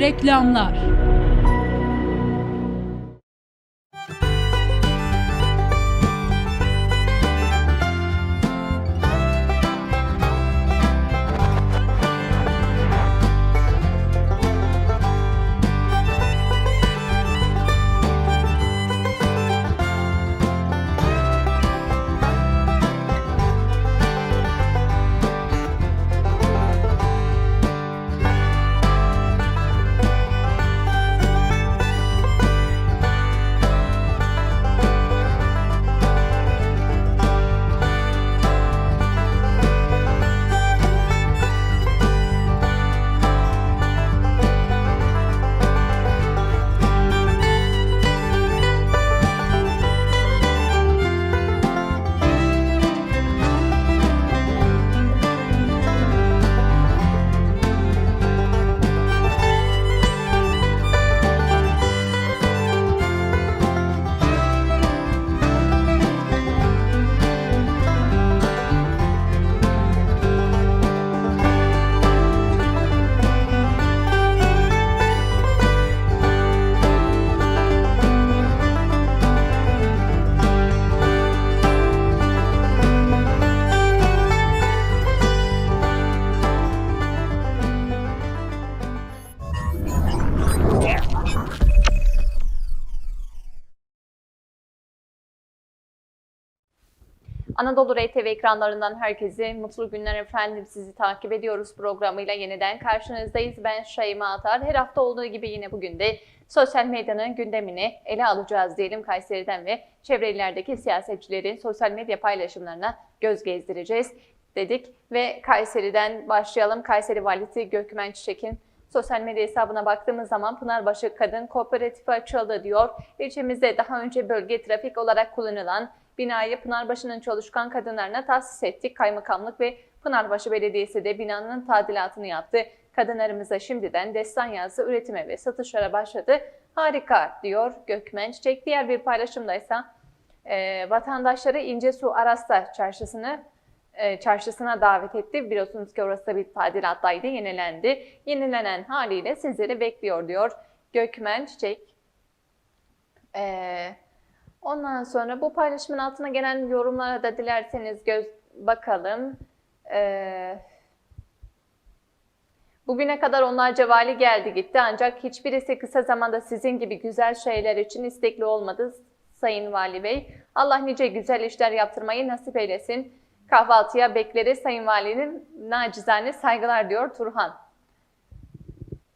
Reklamlar Anadolu RTV ekranlarından herkese mutlu günler efendim. Sizi takip ediyoruz programıyla yeniden karşınızdayız. Ben Şeyma Atar. Her hafta olduğu gibi yine bugün de sosyal medyanın gündemini ele alacağız diyelim Kayseri'den ve çevre illerdeki siyasetçilerin sosyal medya paylaşımlarına göz gezdireceğiz dedik. Ve Kayseri'den başlayalım. Kayseri Valisi Gökmen Çiçek'in Sosyal medya hesabına baktığımız zaman Pınarbaşı Kadın Kooperatifi açıldı diyor. İlçemizde daha önce bölge trafik olarak kullanılan binayı Pınarbaşı'nın çalışkan kadınlarına tahsis ettik. Kaymakamlık ve Pınarbaşı Belediyesi de binanın tadilatını yaptı. Kadınlarımıza şimdiden destan yazı üretime ve satışlara başladı. Harika diyor Gökmen Çiçek. Diğer bir paylaşımdaysa e, vatandaşları İncesu Arasta çarşısını e, çarşısına davet etti. Biliyorsunuz ki orası da bir tadilattaydı, yenilendi. Yenilenen haliyle sizleri bekliyor diyor Gökmen Çiçek. Ee, ondan sonra bu paylaşımın altına gelen yorumlara da dilerseniz göz bakalım. Ee, bugüne kadar onlarca vali geldi gitti ancak hiçbirisi kısa zamanda sizin gibi güzel şeyler için istekli olmadı Sayın Vali Bey. Allah nice güzel işler yaptırmayı nasip eylesin. Kahvaltıya bekleriz Sayın Valinin nacizane saygılar diyor Turhan.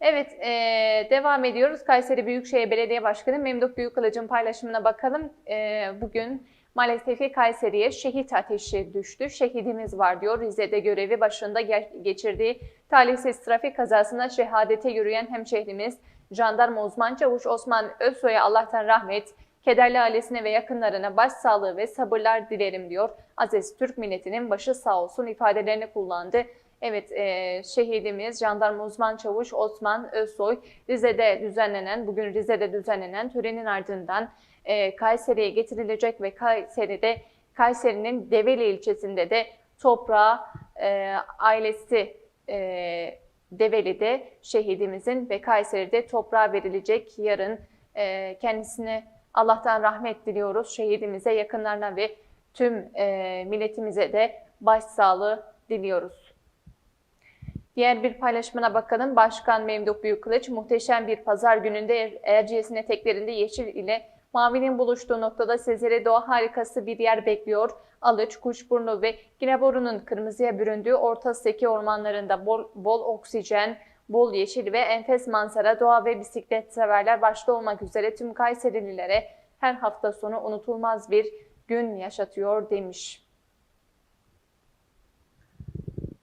Evet, eee, devam ediyoruz. Kayseri Büyükşehir Belediye Başkanı Memduh Büyükkılıç'ın paylaşımına bakalım. Eee, bugün maalesef ki Kayseri'ye şehit ateşi düştü. Şehidimiz var diyor. Rize'de görevi başında ge- geçirdiği talihsiz trafik kazasında şehadete yürüyen hemşehrimiz Jandarma Uzman Çavuş Osman Özsoy'a Allah'tan rahmet, kederli ailesine ve yakınlarına başsağlığı ve sabırlar dilerim diyor. Aziz Türk milletinin başı sağ olsun ifadelerini kullandı. Evet, e, şehidimiz Jandarma Uzman Çavuş Osman Özsoy Rize'de düzenlenen, bugün Rize'de düzenlenen törenin ardından e, Kayseri'ye getirilecek ve Kayseri'de Kayseri'nin Develi ilçesinde de toprağı e, ailesi e, Develi'de şehidimizin ve Kayseri'de toprağa verilecek yarın e, kendisine Allah'tan rahmet diliyoruz. Şehidimize, yakınlarına ve tüm e, milletimize de başsağlığı diliyoruz. Diğer bir paylaşımına bakalım. Başkan Memduh Büyükkılıç muhteşem bir pazar gününde Er- Erciyes'in eteklerinde yeşil ile mavinin buluştuğu noktada sizlere doğa harikası bir yer bekliyor. Alıç, Kuşburnu ve Gineboru'nun kırmızıya büründüğü Orta Seki ormanlarında bol, bol oksijen, bol yeşil ve enfes manzara, doğa ve bisiklet severler başta olmak üzere tüm Kayserililere her hafta sonu unutulmaz bir gün yaşatıyor demiş.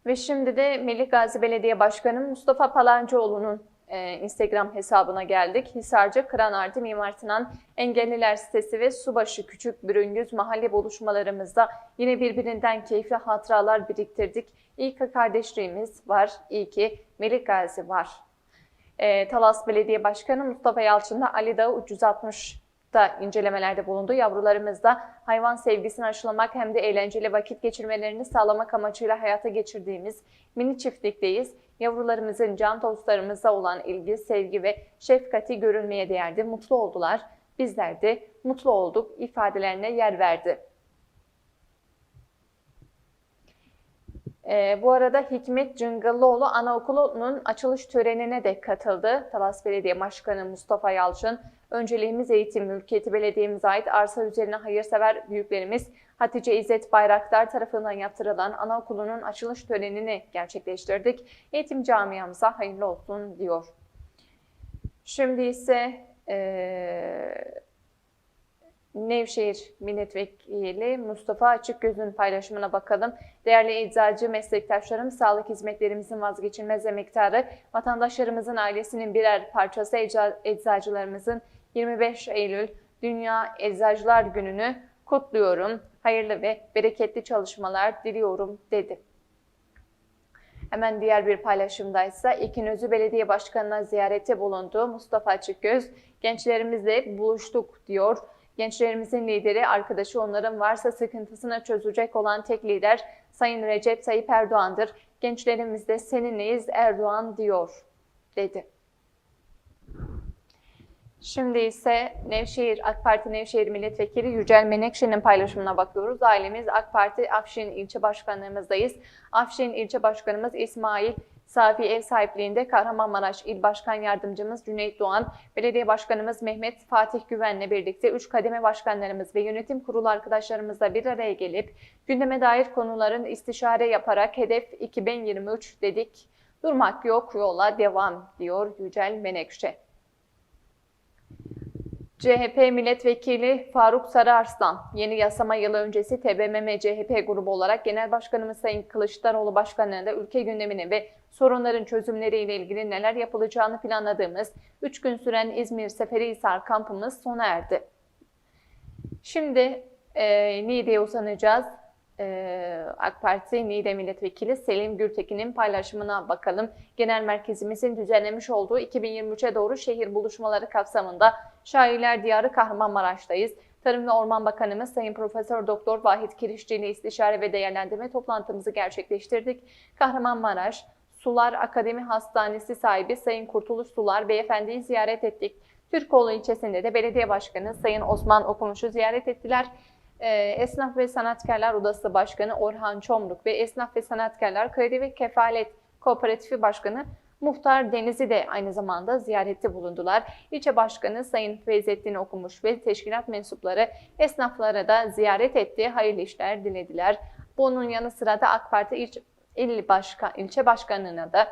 Ve şimdi de Melik Gazi Belediye Başkanı Mustafa Palancıoğlu'nun e, Instagram hesabına geldik. Hisarcı Kıran Artı Mimar Sinan Engelliler sitesi ve Subaşı Küçük Bürüngüz mahalle buluşmalarımızda yine birbirinden keyifli hatıralar biriktirdik. İyi ki kardeşliğimiz var, iyi ki Melik Gazi var. E, Talas Belediye Başkanı Mustafa Yalçın da Ali Dağı 360 da incelemelerde bulundu. Yavrularımız da hayvan sevgisini aşılamak hem de eğlenceli vakit geçirmelerini sağlamak amacıyla hayata geçirdiğimiz mini çiftlikteyiz. Yavrularımızın can dostlarımıza olan ilgi, sevgi ve şefkati görülmeye değerdi. Mutlu oldular. Bizler de mutlu olduk ifadelerine yer verdi. Ee, bu arada Hikmet Cıngıllıoğlu Anaokulu'nun açılış törenine de katıldı. Talas Belediye Başkanı Mustafa Yalçın, önceliğimiz eğitim, mülkiyeti belediyemize ait arsa üzerine hayırsever büyüklerimiz Hatice İzzet Bayraktar tarafından yaptırılan anaokulunun açılış törenini gerçekleştirdik. Eğitim camiamıza hayırlı olsun diyor. Şimdi ise eee Nevşehir Milletvekili Mustafa Açıkgöz'ün paylaşımına bakalım. Değerli eczacı meslektaşlarım, sağlık hizmetlerimizin vazgeçilmez emektarı, vatandaşlarımızın ailesinin birer parçası ecza- eczacılarımızın 25 Eylül Dünya Eczacılar Günü'nü kutluyorum. Hayırlı ve bereketli çalışmalar diliyorum dedi. Hemen diğer bir paylaşımdaysa İkinözü Belediye Başkanı'na ziyarette bulundu Mustafa Açıkgöz. Gençlerimizle buluştuk diyor. Gençlerimizin lideri, arkadaşı onların varsa sıkıntısını çözecek olan tek lider Sayın Recep Tayyip Erdoğan'dır. Gençlerimiz de seninleyiz Erdoğan diyor dedi. Şimdi ise Nevşehir, AK Parti Nevşehir Milletvekili Yücel Menekşe'nin paylaşımına bakıyoruz. Ailemiz AK Parti Afşin ilçe başkanlığımızdayız. Afşin ilçe başkanımız İsmail Safi ev sahipliğinde Kahramanmaraş İl Başkan Yardımcımız Cüneyt Doğan, Belediye Başkanımız Mehmet Fatih Güven'le birlikte 3 kademe başkanlarımız ve yönetim kurulu arkadaşlarımızla bir araya gelip gündeme dair konuların istişare yaparak hedef 2023 dedik. Durmak yok yola devam diyor Yücel Menekşe. CHP Milletvekili Faruk Sarıarslan, yeni yasama yılı öncesi TBMM CHP grubu olarak Genel Başkanımız Sayın Kılıçdaroğlu Başkanlığı'nda ülke gündemini ve sorunların çözümleriyle ilgili neler yapılacağını planladığımız 3 gün süren İzmir Seferihisar kampımız sona erdi. Şimdi e, Niğde'ye uzanacağız. E, AK Parti Niğde Milletvekili Selim Gürtekin'in paylaşımına bakalım. Genel merkezimizin düzenlemiş olduğu 2023'e doğru şehir buluşmaları kapsamında Şairler Diyarı Kahramanmaraş'tayız. Tarım ve Orman Bakanımız Sayın Profesör Doktor Vahit Kirişçi ile istişare ve değerlendirme toplantımızı gerçekleştirdik. Kahramanmaraş Sular Akademi Hastanesi sahibi Sayın Kurtuluş Sular Beyefendi'yi ziyaret ettik. Türkoğlu ilçesinde de belediye başkanı Sayın Osman Okumuş'u ziyaret ettiler. Ee, Esnaf ve Sanatkarlar Odası Başkanı Orhan Çomruk ve Esnaf ve Sanatkarlar Kredi ve Kefalet Kooperatifi Başkanı Muhtar Deniz'i de aynı zamanda ziyarette bulundular. İlçe Başkanı Sayın Feyzettin Okumuş ve teşkilat mensupları esnaflara da ziyaret etti, hayırlı işler dilediler. Bunun yanı sıra da AK Parti İl, İl Başkan, ilçe başkanlığına da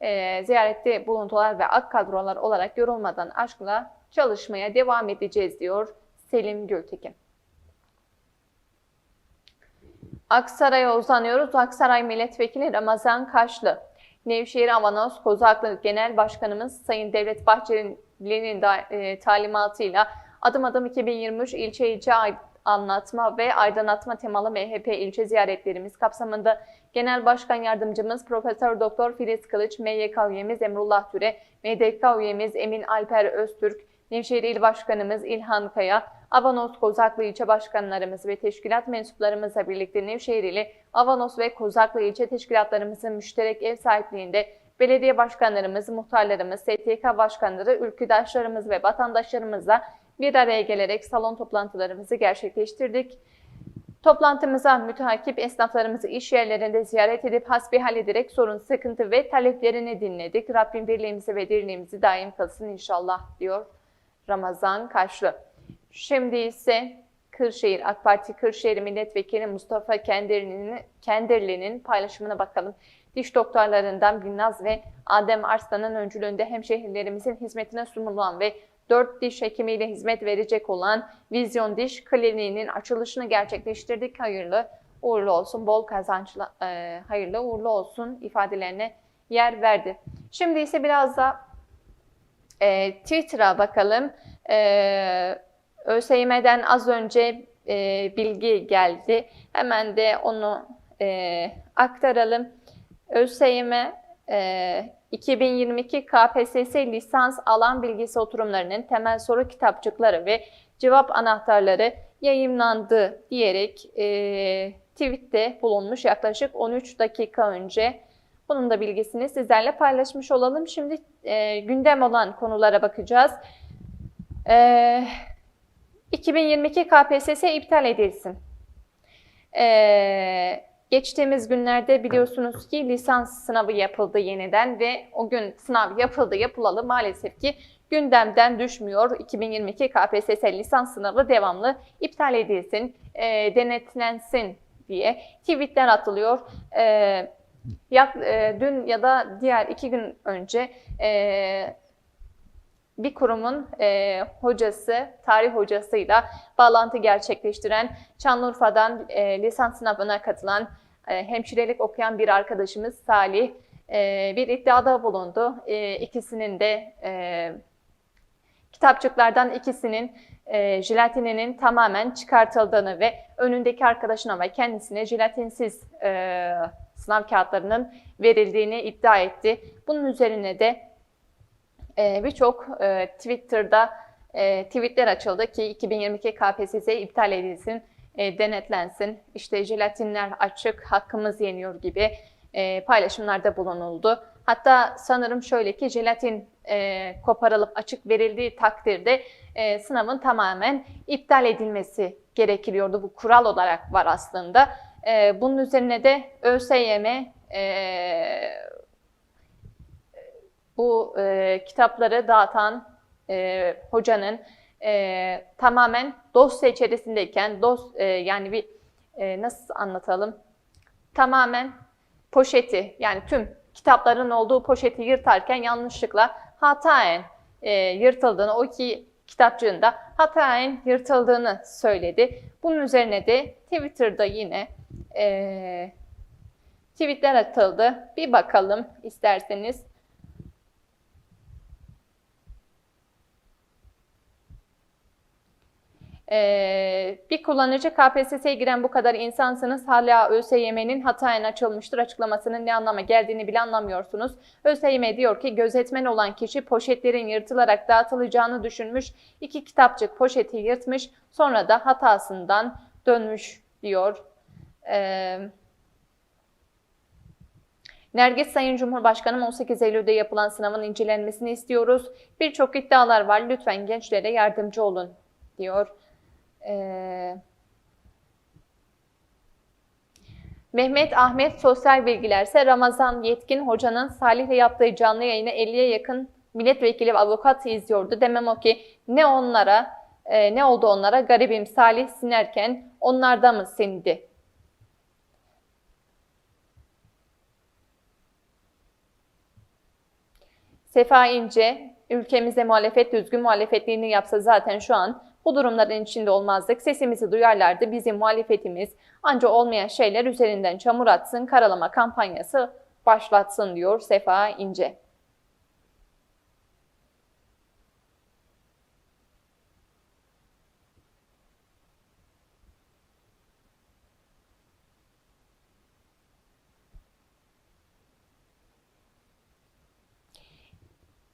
e, ziyarette bulundular ve AK kadrolar olarak yorulmadan aşkla çalışmaya devam edeceğiz diyor Selim Gültekin. Aksaray'a uzanıyoruz. Aksaray Milletvekili Ramazan Kaşlı, Nevşehir Avanos Kozaklı Genel Başkanımız Sayın Devlet Bahçeli'nin e, talimatıyla adım adım 2023 ilçe ilçe anlatma ve aydınlatma temalı MHP ilçe ziyaretlerimiz kapsamında Genel Başkan Yardımcımız Profesör Doktor Filiz Kılıç, MYK üyemiz Emrullah Türe, MDK üyemiz Emin Alper Öztürk, Nevşehir İl Başkanımız İlhan Kaya, Avanos Kozaklı ilçe başkanlarımız ve teşkilat mensuplarımızla birlikte Nevşehir ili Avanos ve Kozaklı ilçe teşkilatlarımızın müşterek ev sahipliğinde belediye başkanlarımız, muhtarlarımız, STK başkanları, ülküdaşlarımız ve vatandaşlarımızla bir araya gelerek salon toplantılarımızı gerçekleştirdik. Toplantımıza müteakip esnaflarımızı iş yerlerinde ziyaret edip hasbihal ederek sorun, sıkıntı ve taleplerini dinledik. Rabbim birliğimizi ve dirliğimizi daim kılsın inşallah diyor Ramazan Kaşlı. Şimdi ise Kırşehir, AK Parti Kırşehir Milletvekili Mustafa Kendirli'nin Kendirli'nin paylaşımına bakalım. Diş doktorlarından Binnaz ve Adem Arslan'ın öncülüğünde hemşehrilerimizin hizmetine sunulan ve 4 diş hekimiyle hizmet verecek olan Vizyon Diş Kliniği'nin açılışını gerçekleştirdik. Hayırlı uğurlu olsun, bol kazançlı, e, hayırlı uğurlu olsun ifadelerine yer verdi. Şimdi ise biraz da e, Twitter'a bakalım. E, ÖSYM'den az önce e, bilgi geldi. Hemen de onu e, aktaralım. ÖSYM e, 2022 KPSS lisans alan bilgisi oturumlarının temel soru kitapçıkları ve cevap anahtarları yayınlandı diyerek e, tweette bulunmuş yaklaşık 13 dakika önce Bunun da bilgisini sizlerle paylaşmış olalım. Şimdi e, gündem olan konulara bakacağız. E, 2022 KPSS iptal edilsin. E, geçtiğimiz günlerde biliyorsunuz ki lisans sınavı yapıldı yeniden ve o gün sınav yapıldı yapılalı maalesef ki gündemden düşmüyor. 2022 KPSS lisans sınavı devamlı iptal edilsin, e, denetlensin diye tweetler atılıyor. E, yak, e, dün ya da diğer iki gün önce e, bir kurumun e, hocası, tarih hocasıyla bağlantı gerçekleştiren Şanlıurfa'dan e, lisans sınavına katılan e, hemşirelik okuyan bir arkadaşımız Salih e, bir iddiada bulundu. E, ikisinin de e, kitapçıklardan ikisinin e, jelatininin tamamen çıkartıldığını ve önündeki arkadaşına ve kendisine jelatinsiz e, sınav kağıtlarının verildiğini iddia etti. Bunun üzerine de e, birçok e, Twitter'da e, tweetler açıldı ki 2022 KPSS iptal edilsin, denetlensin, işte jelatinler açık, hakkımız yeniyor gibi paylaşımlarda bulunuldu. Hatta sanırım şöyle ki jelatin e, koparılıp açık verildiği takdirde e, sınavın tamamen iptal edilmesi gerekiliyordu. Bu kural olarak var aslında. E, bunun üzerine de ÖSYM e, bu e, kitapları dağıtan e, hocanın e, tamamen dosya içerisindeyken dos e, yani bir e, nasıl anlatalım tamamen poşeti yani tüm kitapların olduğu poşeti yırtarken yanlışlıkla hataen e, yırtıldığını o ki kitapçığında hataen yırtıldığını söyledi. Bunun üzerine de Twitter'da yine e, tweetler atıldı. Bir bakalım isterseniz. Ee, bir kullanıcı KPSS'ye giren bu kadar insansınız hala ÖSYM'nin hatayen açılmıştır açıklamasının ne anlama geldiğini bile anlamıyorsunuz. ÖSYM diyor ki gözetmen olan kişi poşetlerin yırtılarak dağıtılacağını düşünmüş. İki kitapçık poşeti yırtmış sonra da hatasından dönmüş diyor. Nergis Sayın Cumhurbaşkanım 18 Eylül'de yapılan sınavın incelenmesini istiyoruz. Birçok iddialar var lütfen gençlere yardımcı olun diyor. Ee, Mehmet Ahmet sosyal bilgilerse Ramazan Yetkin hocanın Salih'le yaptığı canlı yayını 50'ye yakın milletvekili ve avukat izliyordu. Demem o ki ne onlara e, ne oldu onlara garibim Salih sinerken onlarda mı sindi? Sefa İnce ülkemize muhalefet düzgün muhalefetliğini yapsa zaten şu an bu durumların içinde olmazdık. Sesimizi duyarlardı. Bizim muhalefetimiz anca olmayan şeyler üzerinden çamur atsın, karalama kampanyası başlatsın diyor Sefa İnce.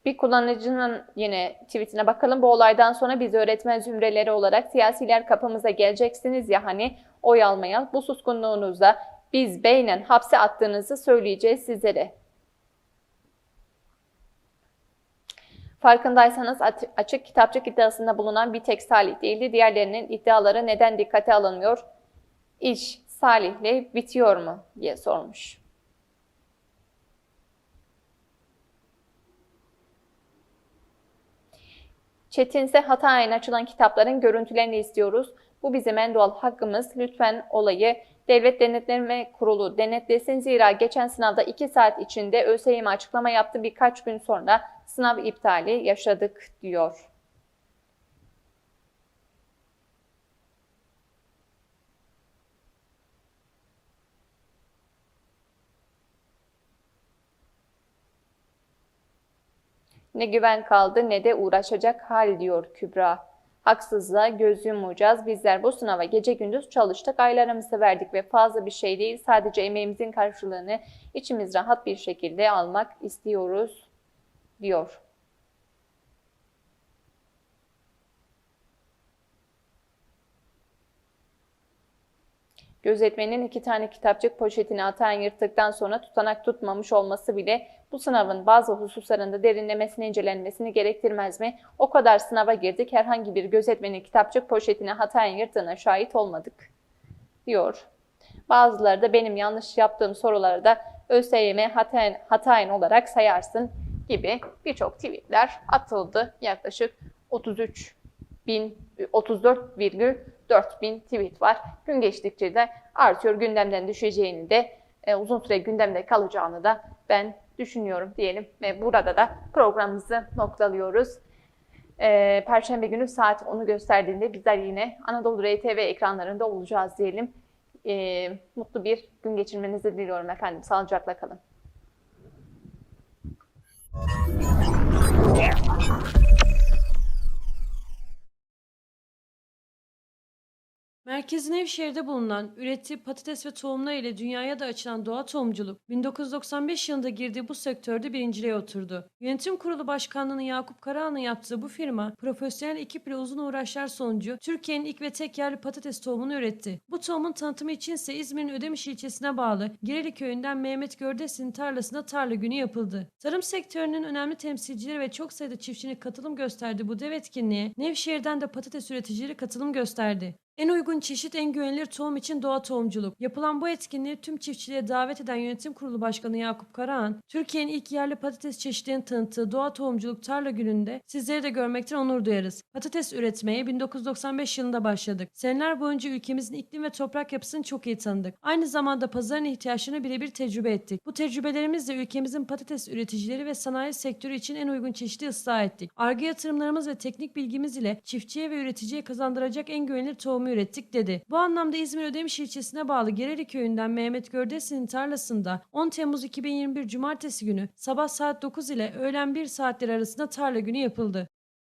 Bir kullanıcının yine tweetine bakalım. Bu olaydan sonra biz öğretmen zümreleri olarak siyasiler kapımıza geleceksiniz ya hani oy almaya. Bu suskunluğunuzda biz beynen hapse attığınızı söyleyeceğiz sizlere. Farkındaysanız açık kitapçık iddiasında bulunan bir tek Salih değildi. Diğerlerinin iddiaları neden dikkate alınmıyor? İş Salih'le bitiyor mu diye sormuş. Çetinse hataen açılan kitapların görüntülerini istiyoruz. Bu bizim en doğal hakkımız. Lütfen olayı Devlet Denetleme Kurulu denetlesin. Zira geçen sınavda 2 saat içinde ÖSYM açıklama yaptı. Birkaç gün sonra sınav iptali yaşadık diyor. Ne güven kaldı ne de uğraşacak hal diyor Kübra. Haksızlığa göz yummayacağız. Bizler bu sınava gece gündüz çalıştık, aylarımızı verdik ve fazla bir şey değil. Sadece emeğimizin karşılığını içimiz rahat bir şekilde almak istiyoruz diyor. Gözetmenin iki tane kitapçık poşetini atan yırttıktan sonra tutanak tutmamış olması bile bu sınavın bazı hususlarında derinlemesine incelenmesini gerektirmez mi? O kadar sınava girdik herhangi bir gözetmenin kitapçık poşetini hatayen yırttığına şahit olmadık diyor. Bazıları da benim yanlış yaptığım soruları da ÖSYM hatayen, hatayen olarak sayarsın gibi birçok tweetler atıldı. Yaklaşık 33 bin 34, 4000 tweet var. Gün geçtikçe de artıyor. Gündemden düşeceğini de e, uzun süre gündemde kalacağını da ben düşünüyorum diyelim. Ve burada da programımızı noktalıyoruz. E, Perşembe günü saat 10'u gösterdiğinde bizler yine Anadolu RTV ekranlarında olacağız diyelim. E, mutlu bir gün geçirmenizi diliyorum efendim. Sağlıcakla kalın. Yeah. Merkezi Nevşehir'de bulunan, ürettiği patates ve tohumlar ile dünyaya da açılan doğa tohumculuk, 1995 yılında girdiği bu sektörde birinciliğe oturdu. Yönetim Kurulu Başkanlığı'nı Yakup Karahan'ın yaptığı bu firma, profesyonel ekip ile uzun uğraşlar sonucu Türkiye'nin ilk ve tek yerli patates tohumunu üretti. Bu tohumun tanıtımı için ise İzmir'in Ödemiş ilçesine bağlı Gireli köyünden Mehmet Gördes'in tarlasında tarla günü yapıldı. Tarım sektörünün önemli temsilcileri ve çok sayıda çiftçinin katılım gösterdiği bu dev etkinliğe Nevşehir'den de patates üreticileri katılım gösterdi. En uygun çeşit en güvenilir tohum için doğa tohumculuk. Yapılan bu etkinliği tüm çiftçiliğe davet eden Yönetim Kurulu Başkanı Yakup Karahan, Türkiye'nin ilk yerli patates çeşitlerini tanıttığı doğa tohumculuk tarla gününde sizleri de görmekten onur duyarız. Patates üretmeye 1995 yılında başladık. Seneler boyunca ülkemizin iklim ve toprak yapısını çok iyi tanıdık. Aynı zamanda pazarın ihtiyaçlarını birebir tecrübe ettik. Bu tecrübelerimizle ülkemizin patates üreticileri ve sanayi sektörü için en uygun çeşidi ıslah ettik. Arge yatırımlarımız ve teknik bilgimiz ile çiftçiye ve üreticiye kazandıracak en güvenilir tohumu ürettik dedi. Bu anlamda İzmir Ödemiş ilçesine bağlı Gereli köyünden Mehmet Gördesi'nin tarlasında 10 Temmuz 2021 Cumartesi günü sabah saat 9 ile öğlen 1 saatleri arasında tarla günü yapıldı.